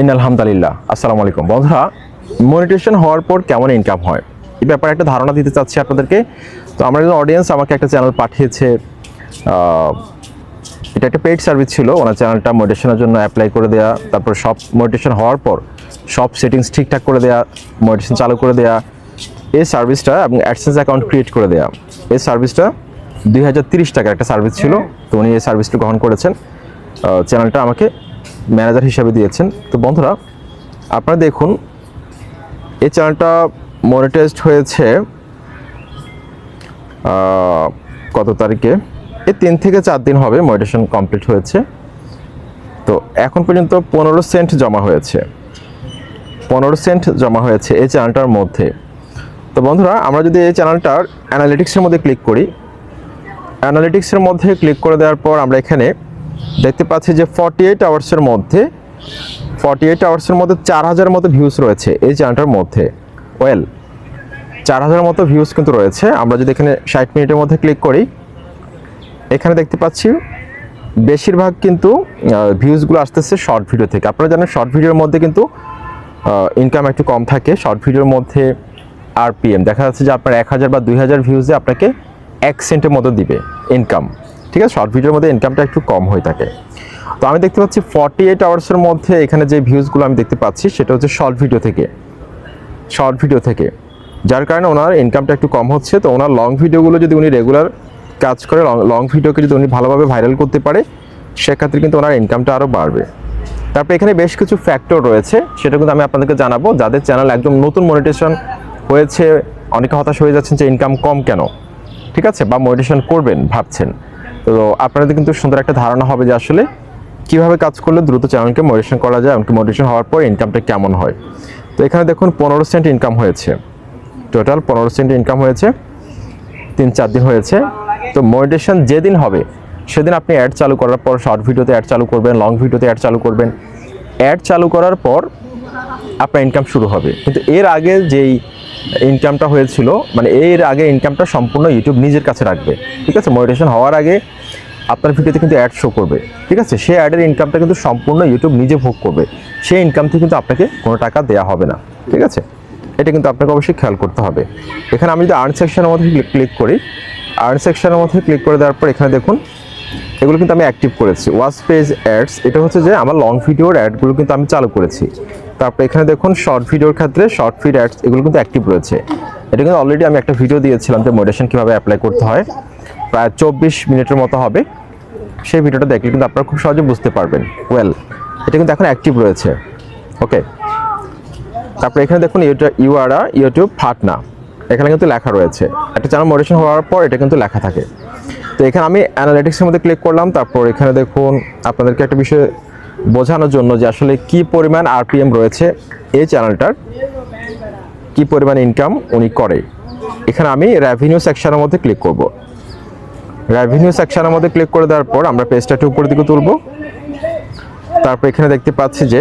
In আলহামদুলিল্লাহ আসসালামু আলাইকুম। বন্ধুরা মনিটেশন হওয়ার পর কেমন ইনকাম হয়? এই ব্যাপারে একটা ধারণা দিতে চাচ্ছি আপনাদেরকে। তো আমার একজন অডিয়েন্স আমাকে একটা চ্যানেল পাঠিয়েছে এটা একটা পেইড সার্ভিস ছিল। ওনার চ্যানেলটা মনিটেশনের জন্য অ্যাপ্লাই করে দেওয়া তারপর সব মনিটেশন হওয়ার পর সব সেটিংস ঠিকঠাক করে দেওয়া মনিটেশন চালু করে দেওয়া এই সার্ভিসটা এবং অ্যাডসেন্স অ্যাকাউন্ট ক্রিয়েট করে দেওয়া এই সার্ভিসটা দুই হাজার তিরিশ একটা সার্ভিস ছিল। তো উনি এই সার্ভিসটা গ্রহণ করেছেন। চ্যানেলটা আমাকে ম্যানেজার হিসাবে দিয়েছেন। তো বন্ধুরা, আপনারা দেখুন, এই চ্যানেলটা মনিটাইজড হয়েছে কত তারিখে? এই তিন থেকে চার দিন হবে মনিটেশন কমপ্লিট হয়েছে। তো এখন পর্যন্ত পনেরো সেন্ট জমা হয়েছে। পনেরো সেন্ট জমা হয়েছে এই চ্যানেলটার মধ্যে। তো বন্ধুরা, আমরা যদি এই চ্যানেলটার অ্যানালিটিক্সের মধ্যে ক্লিক করি অ্যানালিটিক্সের মধ্যে ক্লিক করে দেওয়ার পর আমরা এখানে দেখতে পাচ্ছি যে ফর্টি এইট আওয়ার্সের মধ্যে ফর্টি এইট আওয়ার্সের মধ্যে চার হাজার মতো ভিউজ রয়েছে এই চ্যানেলটার মধ্যে। ওয়েল চার হাজার মতো ভিউজ কিন্তু রয়েছে। আমরা যদি এখানে ষাট মিনিটের মধ্যে ক্লিক করি, এখানে দেখতে পাচ্ছি বেশিরভাগ কিন্তু ভিউজগুলো আসতেছে শর্ট ভিডিও থেকে। আপনারা জানেন শর্ট ভিডিওর মধ্যে কিন্তু ইনকাম একটু কম থাকে। শর্ট ভিডিওর মধ্যে আরপিএম দেখা যাচ্ছে যে আপনার এক হাজার বা দুই হাজার ভিউজে আপনাকে এক সেন্টের মতো দিবে ইনকাম ঠিক আছে? শর্ট ভিডিওর মধ্যে ইনকামটা একটু কম হয়ে থাকে। তো আমি দেখতে পাচ্ছি ফর্টি এইট আওয়ার্সের মধ্যে এখানে যে ভিউজগুলো আমি দেখতে পাচ্ছি, সেটা হচ্ছে শর্ট ভিডিও থেকে। শর্ট ভিডিও থেকে। যার কারণে ওনার ইনকামটা একটু কম হচ্ছে। তো ওনার লং ভিডিওগুলো যদি উনি রেগুলার কাজ করে লং ভিডিওকে যদি উনি ভালোভাবে ভাইরাল করতে পারে, সেক্ষেত্রে কিন্তু ওনার ইনকামটা আরও বাড়বে। তারপর এখানে বেশ কিছু ফ্যাক্টর রয়েছে। সেটা কিন্তু আমি আপনাদেরকে জানাব। যাদের চ্যানেল একদম নতুন মনিটেশন হয়েছে, অনেকে হতাশ হয়ে যাচ্ছেন যে ইনকাম কম কেন? ঠিক আছে? বা মনিটেশন করবেন, ভাবছেন। তো আপনাদের কিন্তু সুন্দর একটা ধারণা হবে যে আসলে কীভাবে কাজ করলে দ্রুত চ্যানেলকে মনিটেশন করা যায়, এমনকি মনিটেশন হওয়ার পর ইনকামটা কেমন হয়। তো এখানে দেখুন, পনেরো সেন্ট ইনকাম হয়েছে। টোটাল পনেরো সেন্ট ইনকাম হয়েছে। তিন, চার দিন হয়েছে। তো মডিটেশন যেদিন হবে, সেদিন আপনি অ্যাড চালু করার পর শর্ট ভিডিওতে অ্যাড চালু করবেন লং ভিডিওতে অ্যাড চালু করবেন। অ্যাড চালু করার পর আপনার ইনকাম শুরু হবে। কিন্তু এর আগে যেই ইনকামটা হয়েছিল মানে এর আগে ইনকামটা সম্পূর্ণ ইউটিউব নিজের কাছে রাখবে, ঠিক আছে? মনিটেশন হওয়ার আগে আপনার ভিডিওতে কিন্তু অ্যাড শো করবে, ঠিক আছে? সেই অ্যাডের ইনকামটা কিন্তু সম্পূর্ণ ইউটিউব নিজে ভোগ করবে, সেই ইনকাম থেকে কিন্তু আপনাকে কোনো টাকা দেওয়া হবে না, ঠিক আছে? এটা কিন্তু আপনাকে অবশ্যই খেয়াল করতে হবে। এখানে আমি যদি আর্ন সেকশনের মধ্যে ক্লিক করি আর্ন সেকশনের মধ্যে ক্লিক করে দেওয়ার পর এখানে দেখুন, এগুলো কিন্তু আমি অ্যাক্টিভ করেছি। ওয়াচ পেজ অ্যাডস এটা হচ্ছে যে আমার লং ভিডিওর অ্যাডগুলো কিন্তু আমি চালু করেছি। তারপর এখানে দেখুন শর্ট ভিডিওর ক্ষেত্রে শর্ট ফিড অ্যাডস এগুলো কিন্তু অ্যাক্টিভ রয়েছে। এটা কিন্তু অলরেডি আমি একটা ভিডিও দিয়েছিলাম যে মোডেশন কীভাবে অ্যাপ্লাই করতে হয়। প্রায় চব্বিশ মিনিটের মতো হবে। সেই ভিডিওটা দেখলে কিন্তু আপনারা খুব সহজে বুঝতে পারবেন। ওয়েল এটা কিন্তু এখন অ্যাক্টিভ রয়েছে। ওকে তারপরে এখানে দেখুন ইউআরা ইউটিউব ফাটনা এখানে কিন্তু লেখা রয়েছে। একটা চ্যানেল মোডেশন হওয়ার পর এটা কিন্তু লেখা থাকে। তো এখানে আমি অ্যানালিটিক্সের মধ্যে ক্লিক করলাম। তারপর এখানে দেখুন আপনাদেরকে একটা বিষয় বোঝানোর জন্য যে আসলে কি পরিমাণ আরপিএম রয়েছে এই চ্যানেলটার কি পরিমাণ ইনকাম উনি করে। এখানে আমি রেভিনিউ সেকশনের মধ্যে ক্লিক করব। রেভিনিউ সেকশনের মধ্যে ক্লিক করে দেওয়ার পর আমরা পেজটা একটু উপরের দিকে তুলব। তারপর এখানে দেখতে পাচ্ছি যে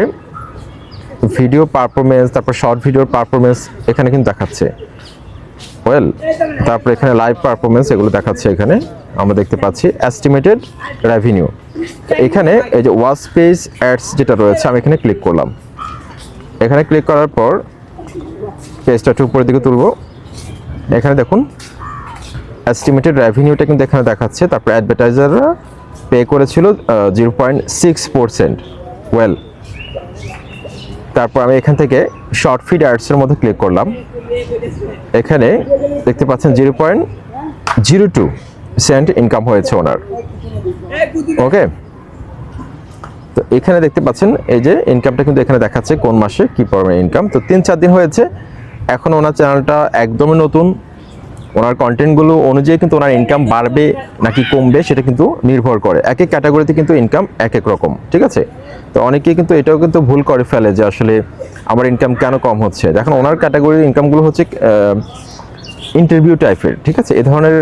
ভিডিও পারফরমেন্স তারপর শর্ট ভিডিওর পারফরমেন্স এখানে কিন্তু দেখাচ্ছে। ওয়েল তারপর এখানে লাইভ পারফরমেন্স এগুলো দেখাচ্ছে এখানে। আমরা দেখতে পাচ্ছি অ্যাস্টিমেটেড রেভিনিউ এখানে এই যে ওয়াচ পেজ অ্যাডস যেটা রয়েছে, আমি এখানে ক্লিক করলাম। এখানে ক্লিক করার পর পেজটা একটু উপরের দিকে তুলব। এখানে দেখুন এস্টিমেটেড রেভিনিউটা কিন্তু এখানে দেখাচ্ছে। তারপর অ্যাডভার্টাইজাররা পে করেছিল zero point six percent well তারপর আমি এখান থেকে শর্ট ফিড অ্যাডসের মধ্যে ক্লিক করলাম। এখানে দেখতে পাচ্ছেন zero point zero two cent income হয়েছে ওনার। ওকে তো এখানে দেখতে পাচ্ছেন, এই যে ইনকামটা কিন্তু এখানে দেখাচ্ছে কোন মাসে, কি পরিমাণে ইনকাম তো তিন চার দিন হয়েছে, এখন ওনার চ্যানেলটা একদমই নতুন। ওনার কন্টেন্টগুলো অনুযায়ী কিন্তু ওনার ইনকাম বাড়বে নাকি কমবে, সেটা কিন্তু নির্ভর করে। এক এক ক্যাটাগরিতে কিন্তু ইনকাম এক এক রকম, ঠিক আছে? তো অনেকেই কিন্তু এটাও কিন্তু ভুল করে ফেলে যে আসলে আমার ইনকাম কেন কম হচ্ছে। দেখুন ওনার ক্যাটাগরির ইনকামগুলো হচ্ছে ইন্টারভিউ টাইপের ঠিক আছে? এ ধরনের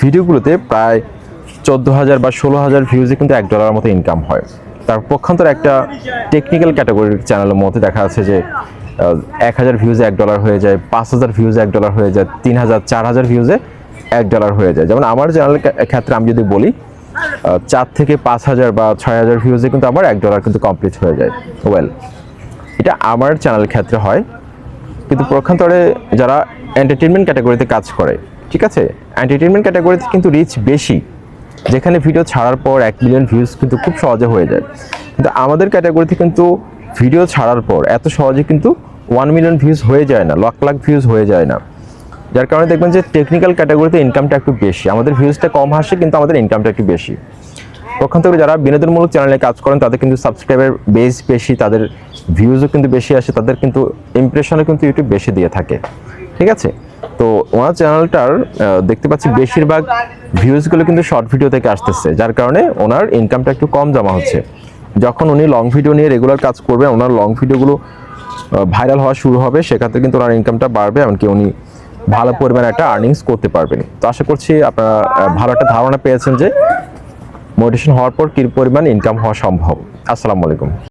ভিডিওগুলোতে প্রায় চোদ্দ হাজার বা ষোলো হাজার ভিউজে কিন্তু এক ডলারের মতো ইনকাম হয়। তার পক্ষান্তর একটা টেকনিক্যাল ক্যাটাগরির চ্যানেলের মধ্যে দেখা যাচ্ছে যে এক হাজার ভিউজে এক ডলার হয়ে যায় পাঁচ হাজার ভিউজে এক ডলার হয়ে যায় তিন হাজার চার হাজার ভিউজে এক ডলার হয়ে যায়। যেমন আমার চ্যানেলের ক্ষেত্রে আমি যদি বলি চার থেকে পাঁচ হাজার বা ছয় হাজার ভিউজে কিন্তু আমার এক ডলার কিন্তু কমপ্লিট হয়ে যায়। ওয়েল এটা আমার চ্যানেল ক্ষেত্রে হয়। কিন্তু প্রক্ষান্তরে যারা এন্টারটেনমেন্ট ক্যাটাগরিতে কাজ করে, ঠিক আছে? এন্টারটেনমেন্ট ক্যাটাগরিতে কিন্তু রিচ বেশি। যেখানে ভিডিও ছাড়ার পর এক মিলিয়ন ভিউজ কিন্তু খুব সহজে হয়ে যায়। কিন্তু আমাদের ক্যাটাগরিতে কিন্তু ভিডিও ছাড়ার পর এত সহজে কিন্তু ওয়ান মিলিয়ন ভিউজ হয়ে যায় না, লাখ লাখ ভিউজ হয়ে যায় না। যার কারণে দেখবেন যে টেকনিক্যাল ক্যাটাগরিতে ইনকামটা একটু বেশি, আমাদের ভিউজটা কম আসে কিন্তু আমাদের ইনকামটা একটু বেশি। পক্ষান্তরে যারা বিনোদনমূলক চ্যানেলে কাজ করেন, তাদের কিন্তু সাবস্ক্রাইবার বেস বেশি, তাদের ভিউজও কিন্তু বেশি আসে, তাদের কিন্তু ইমপ্রেশনও কিন্তু ইউটিউব বেশি দিয়ে থাকে। ঠিক আছে? তো ওনার চ্যানেলটার দেখতে পাচ্ছি বেশিরভাগ ভিউজগুলো কিন্তু শর্ট ভিডিও থেকে আসতেছে, যার কারণে ওনার ইনকামটা একটু কম জমা হচ্ছে। যখন উনি লং ভিডিও নিয়ে রেগুলার কাজ করবেন ওনার লং ভিডিওগুলো ভাইরাল হওয়া শুরু হবে সেক্ষেত্রে কিন্তু ওনার ইনকামটা বাড়বে, এমনকি উনি ভালো পরিমাণে একটা আর্নিংস করতে পারবেন। তো আশা করছি আপনারা ভালো একটা ধারণা পেয়েছেন যে মোটিভেশন হওয়ার পর কী পরিমাণ ইনকাম হওয়া সম্ভব। আসসালামু আলাইকুম।